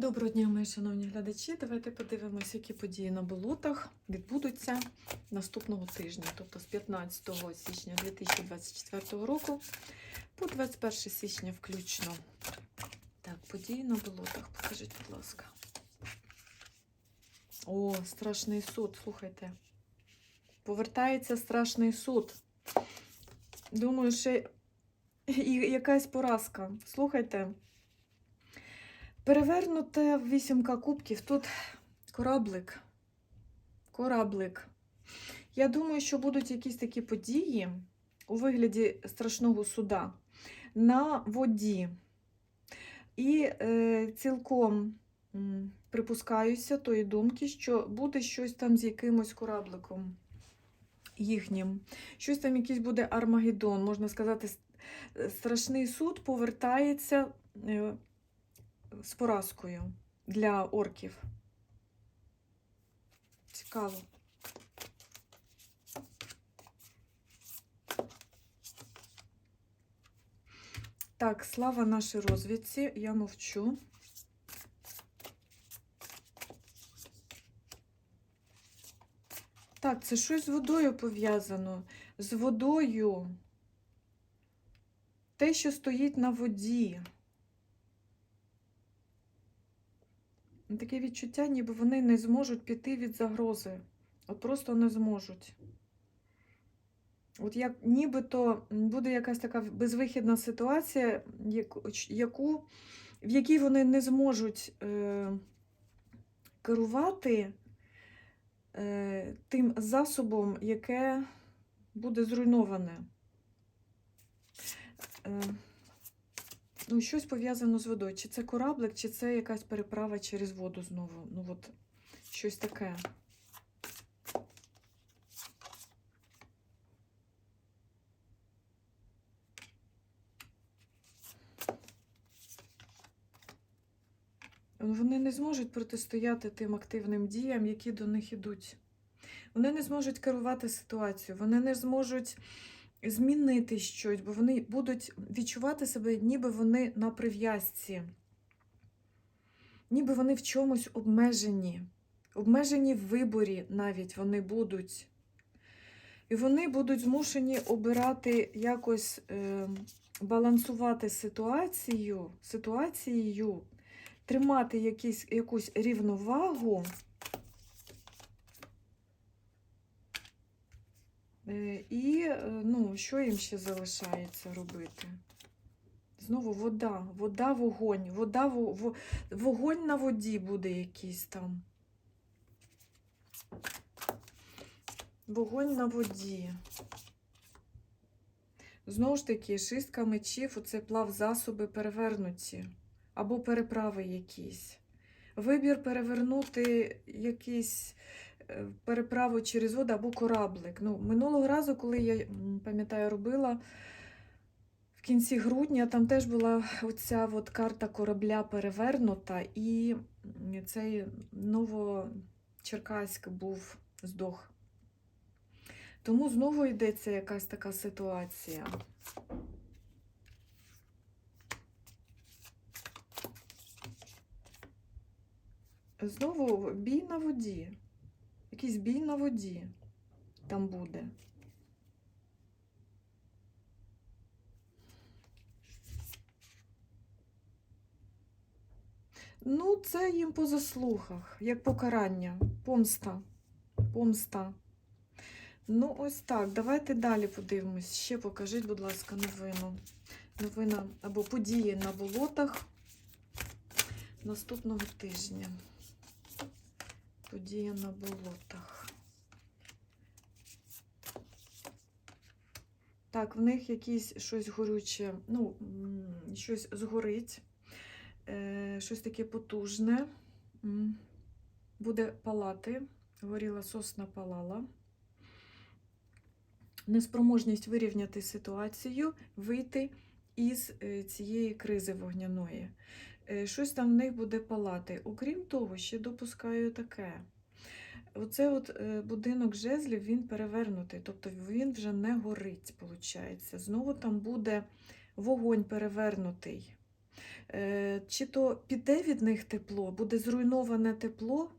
Доброго дня, мої шановні глядачі. Давайте подивимося, які події на болотах відбудуться наступного тижня, тобто з 15 січня 2024 року по 21 січня включно. Так, події на болотах. Покажіть, будь ласка. О, страшний суд, слухайте. Повертається страшний суд. Думаю, ще якась поразка. Слухайте. Перевернута вісімка кубків. Тут кораблик. Кораблик. Я думаю, що будуть якісь такі події у вигляді страшного суда на воді. І е, цілком припускаюся тої думки, що буде щось там з якимось корабликом їхнім. Щось там якийсь буде Армагеддон, можна сказати, е, страшний суд повертається. З поразкою для орків. Цікаво. Так, слава нашій розвідці. Я мовчу. Так, це щось з водою пов'язано. З водою. Те, що стоїть на воді. Таке відчуття, ніби вони не зможуть піти від загрози. От просто не зможуть. От як нібито буде якась така безвихідна ситуація, яку, в якій вони не зможуть е, керувати е, тим засобом, яке буде зруйноване. Е, Ну, щось пов'язано з водою. Чи це кораблик, чи це якась переправа через воду знову. Ну, от щось таке. Вони не зможуть протистояти тим активним діям, які до них ідуть. Вони не зможуть керувати ситуацією, вони не зможуть змінити щось, бо вони будуть відчувати себе, ніби вони на прив'язці, ніби вони в чомусь обмежені, обмежені в виборі навіть вони будуть. І вони будуть змушені обирати якось е, балансувати ситуацію, ситуацією, тримати якісь, якусь рівновагу. І е, ну, що їм ще залишається робити? Знову вода, вода, вогонь, вода, во- во- вогонь на воді буде якийсь там. Вогонь на воді. Знову ж таки, шістка мечів, оце плав засоби перевернуті. Або переправи якісь. Вибір перевернути якийсь е, переправу через воду або кораблик. Ну, минулого разу, коли я пам'ятаю, робила в кінці грудня, там теж була оця от карта корабля перевернута, і цей Новочеркаськ був здох. Тому знову йдеться якась така ситуація. Знову бій на воді. Якийсь бій на воді там буде. Ну, це їм по заслугах, як покарання, помста. Помста. Ну, ось так. Давайте далі подивимось. Ще покажіть, будь ласка, новину. Новина або події на болотах наступного тижня. Подія на болотах. Так, в них якісь щось горюче, ну, щось згорить, е, щось таке потужне. Буде палати. Горіла сосна палала. Неспроможність вирівняти ситуацію, вийти із е, цієї кризи вогняної. Е, Щось там в них буде палати. Окрім того, ще допускаю таке. Оце от е, будинок жезлів, він перевернутий, тобто він вже не горить, виходить. Знову там буде вогонь перевернутий. Е, Чи то піде від них тепло, буде зруйноване тепло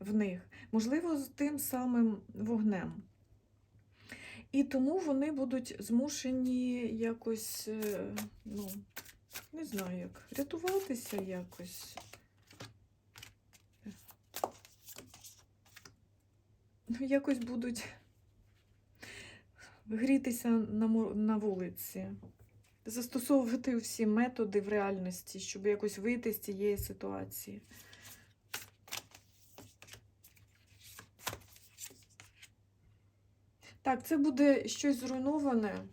в них, можливо, з тим самим вогнем. І тому вони будуть змушені якось, ну, не знаю як, рятуватися якось. Ну, якось будуть грітися на, на вулиці, застосовувати всі методи в реальності, щоб якось вийти з цієї ситуації. Так, це буде щось зруйноване.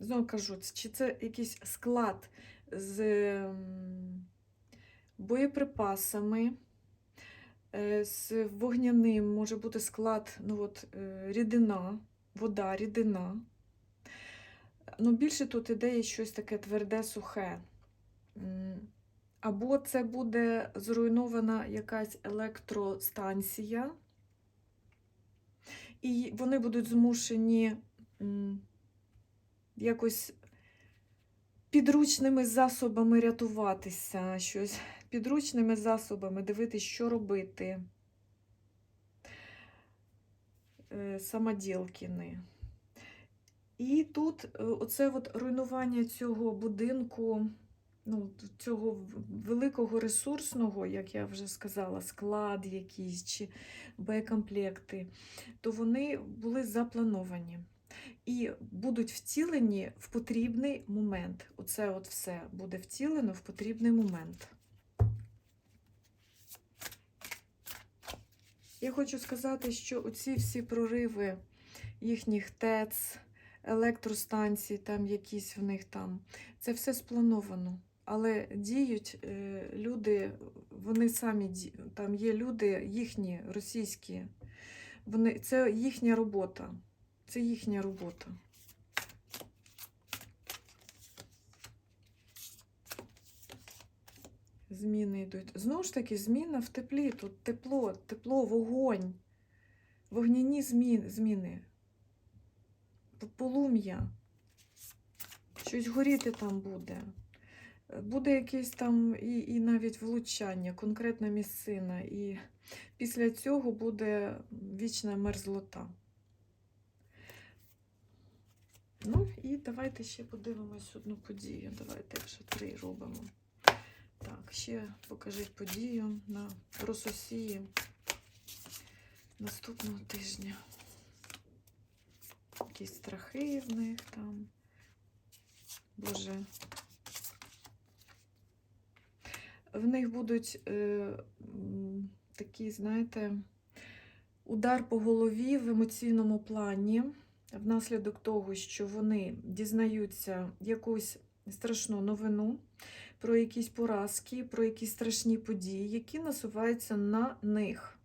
Знову кажу, чи це якийсь склад з боєприпасами, е, з вогняним, може бути склад, ну от, е, рідина, вода, рідина. Ну, більше тут іде щось таке тверде, сухе. Або це буде зруйнована якась електростанція, і вони будуть змушені якось підручними засобами рятуватися, щось підручними засобами дивитися, що робити. Е, Самоділкіни. І тут е, оце от руйнування цього будинку, ну, цього великого ресурсного, як я вже сказала, склад якийсь чи боєкомплекти, то вони були заплановані і будуть втілені в потрібний момент. Оце от все буде втілено в потрібний момент. Я хочу сказати, що оці всі прориви їхніх ТЕЦ, електростанцій, там якісь в них там, це все сплановано. Але діють е, люди, вони самі там є люди їхні, російські. Вони, це їхня робота. Це їхня робота. Зміни йдуть. Знову ж таки, зміна в теплі. Тут тепло, тепло, вогонь. Вогняні зміни. Полум'я. Щось горіти там буде. Буде якесь там і, і навіть влучання, конкретна місцина. І після цього буде вічна мерзлота. Ну і давайте ще подивимось одну подію. Давайте вже три робимо. Так, ще покажіть подію на Рососії наступного тижня. Якісь страхи в них там. Боже. В них будуть е, такі, знаєте, удар по голові в емоційному плані, внаслідок того, що вони дізнаються якусь страшну новину про якісь поразки, про якісь страшні події, які насуваються на них.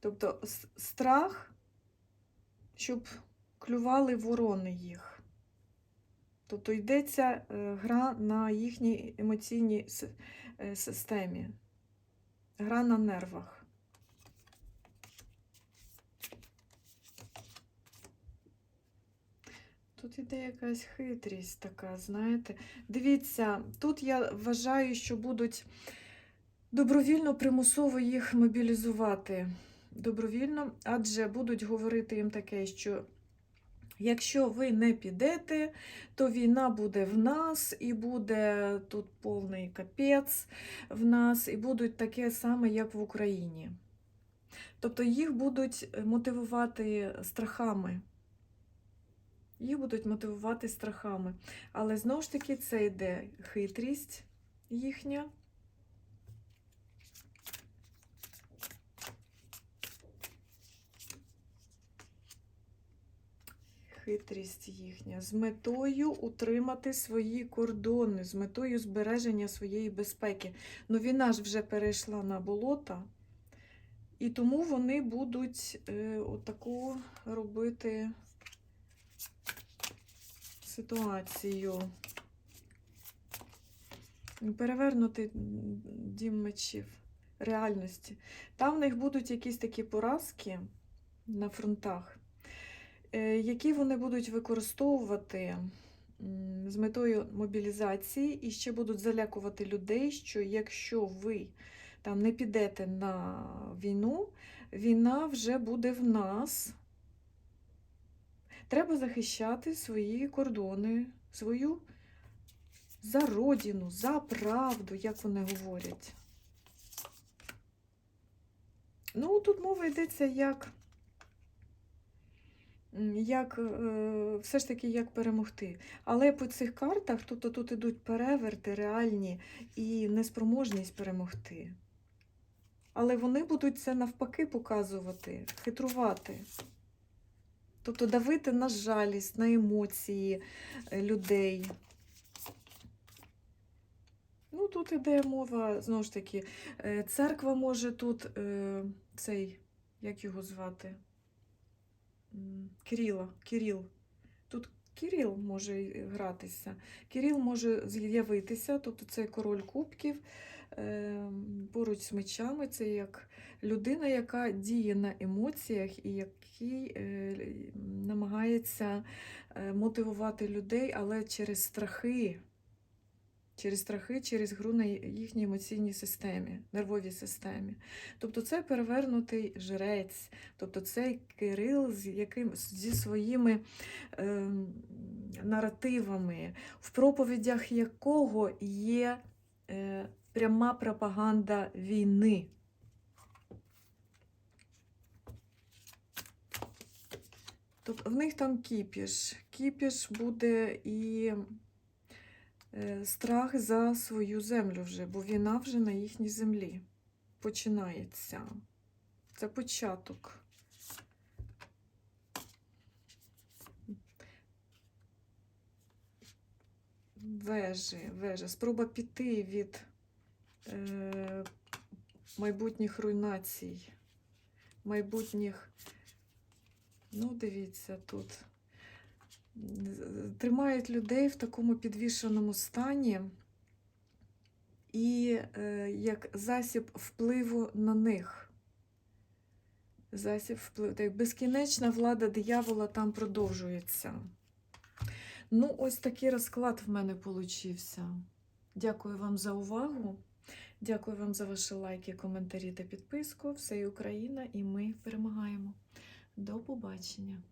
Тобто страх, щоб клювали ворони їх. Тобто йдеться е, гра на їхній емоційній е, системі, гра на нервах. Тут іде якась хитрість така, знаєте. Дивіться, тут я вважаю, що будуть добровільно примусово їх мобілізувати. Добровільно, адже будуть говорити їм таке, що якщо ви не підете, то війна буде в нас, і буде тут повний капець в нас, і будуть таке саме, як в Україні. Тобто їх будуть мотивувати страхами. Їх будуть мотивувати страхами. Але знову ж таки, це йде хитрість їхня. Хитрість їхня з метою утримати свої кордони, з метою збереження своєї безпеки. Ну, війна ж вже перейшла на болота, і тому вони будуть е, отаку робити ситуацію. Перевернути дім мечів реальності. Там в них будуть якісь такі поразки на фронтах. Е, які вони будуть використовувати з метою мобілізації і ще будуть залякувати людей, що якщо ви там не підете на війну, війна вже буде в нас. Треба захищати свої кордони, свою за родину, за правду, як вони говорять. Ну, тут мова йдеться як, як е, все ж таки як перемогти. Але по цих картах тобто тут ідуть переверти реальні і неспроможність перемогти. Але вони будуть це навпаки показувати, хитрувати. Тобто давити на жалість, на емоції е, людей. Ну, тут іде мова, знову ж таки, е, церква може тут цей, як його звати? Кирила, Кирил. Тут Кирил може гратися. Кирил може з'явитися, тобто це король кубків. е, Поруч з мечами, це як людина, яка діє на емоціях і який е, намагається е, мотивувати людей, але через страхи. Через страхи, через гру на їхній емоційній системі, нервовій системі. Тобто це перевернутий жрець, тобто цей Кирил з яким, зі своїми е, наративами, в проповідях якого є е, пряма пропаганда війни. Тобто в них там кіпіш. Кіпіш буде і страх за свою землю вже, бо війна вже на їхній землі починається. Це початок. Вежі, вежа. Спроба піти від е, майбутніх руйнацій, майбутніх. Ну, дивіться тут. Тримають людей в такому підвішеному стані і е, як засіб впливу на них. Засіб впливу. Так, безкінечна влада диявола там продовжується. Ну, ось такий розклад в мене получився. Дякую вам за увагу. Дякую вам за ваші лайки, коментарі та підписку. Все і Україна, і ми перемагаємо. До побачення!